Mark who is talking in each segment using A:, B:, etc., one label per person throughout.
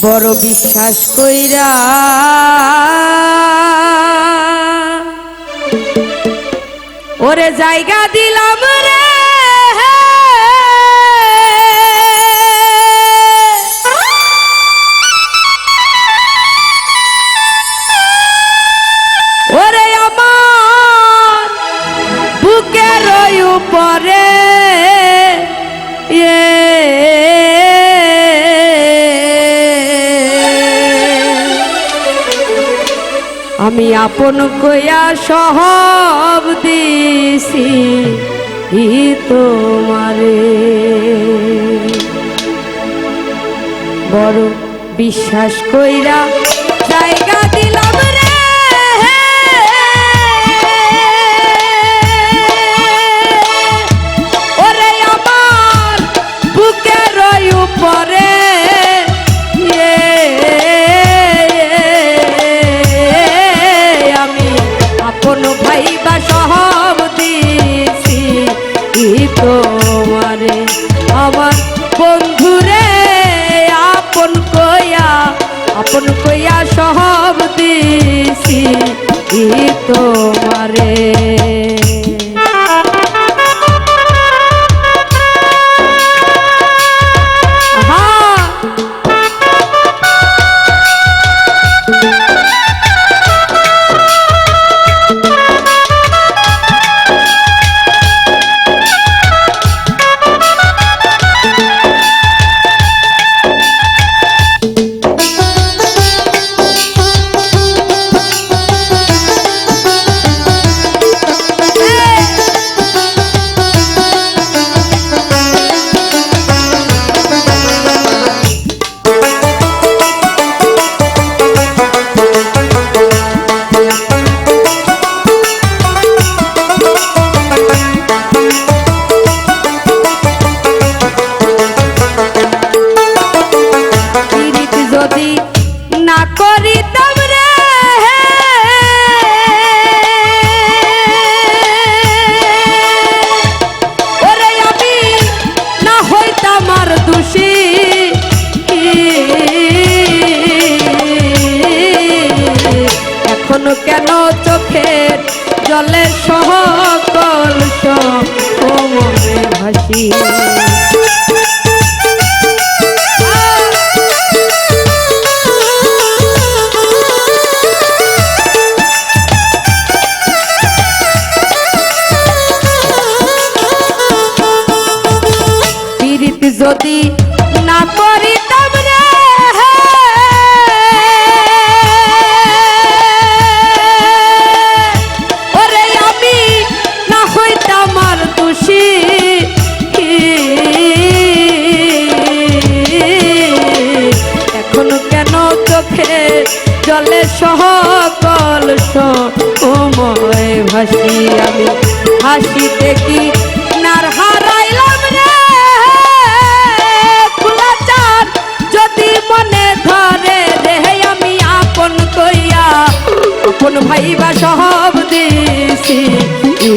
A: বড় বিশ্বাস কইরা। ওরে জায়গা দিলাম রে। আমি আপন কইয়া সহব দিছি তোমারে। বড় বিশ্বাস কইরা জায়গা দিলাম রে। আপন ভাই বা সহব দিছি। তোমারে আমার বন্ধুরে, আপন কয়া আপন কয়া সহব দিছি। তোমারে সকল সমরে ভাসি। যদি জলে সকল সময় ভাসি আমি হাসিতে কি নার হারাইলাম রে? খোলা যদি মনে ধরে রে, আমি আপন কইয়া, আপন ভাইবা সব দিছি ই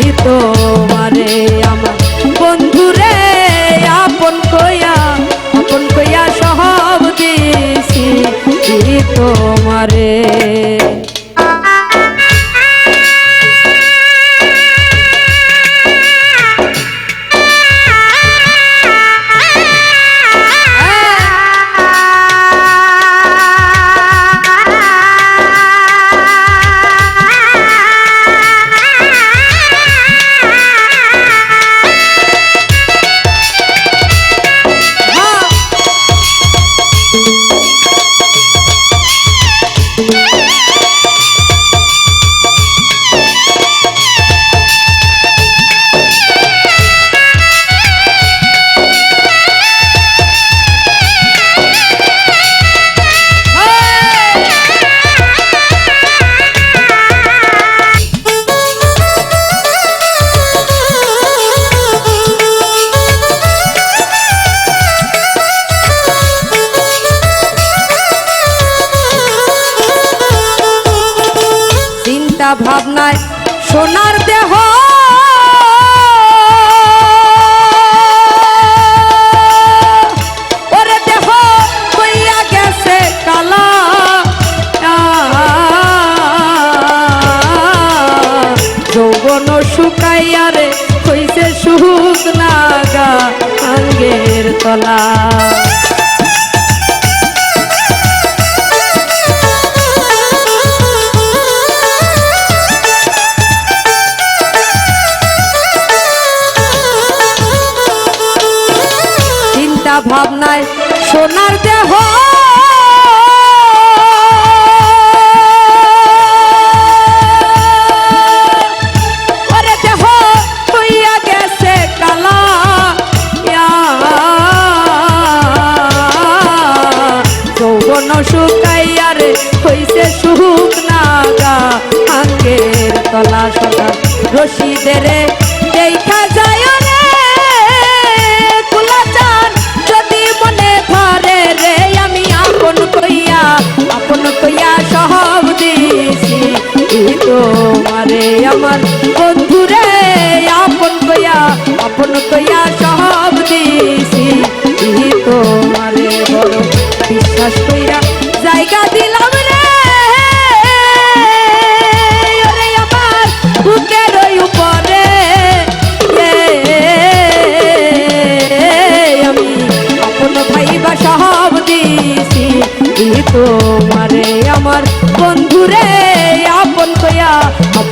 A: ভাবনায় সোনার দেহ। ওরে দেহ কইয়া গেছে কালা। শুকাইয়া রে আঙ্গের তলা। গেছে কালা ইয়া। যৌবন শুকাইয়ার হইছে সুখ নাগা আঙ্গের তলা সদা রশিদের দেখা আমার বন্ধু রে আপন কইয়া আপন কইয়া সব দিছি তোমারে বিশ্বাস কইরা জায়গা দিলাম রে। আমার বুকের উপরে। আমি আপন ভাই বা সব দিছি তোমারে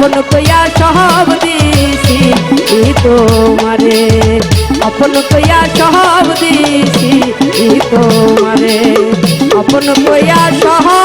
A: আপন কয়া সহব দিছি তোমারে। আপন কয়া সহব দিছি তোমারে। আপন কয়া সব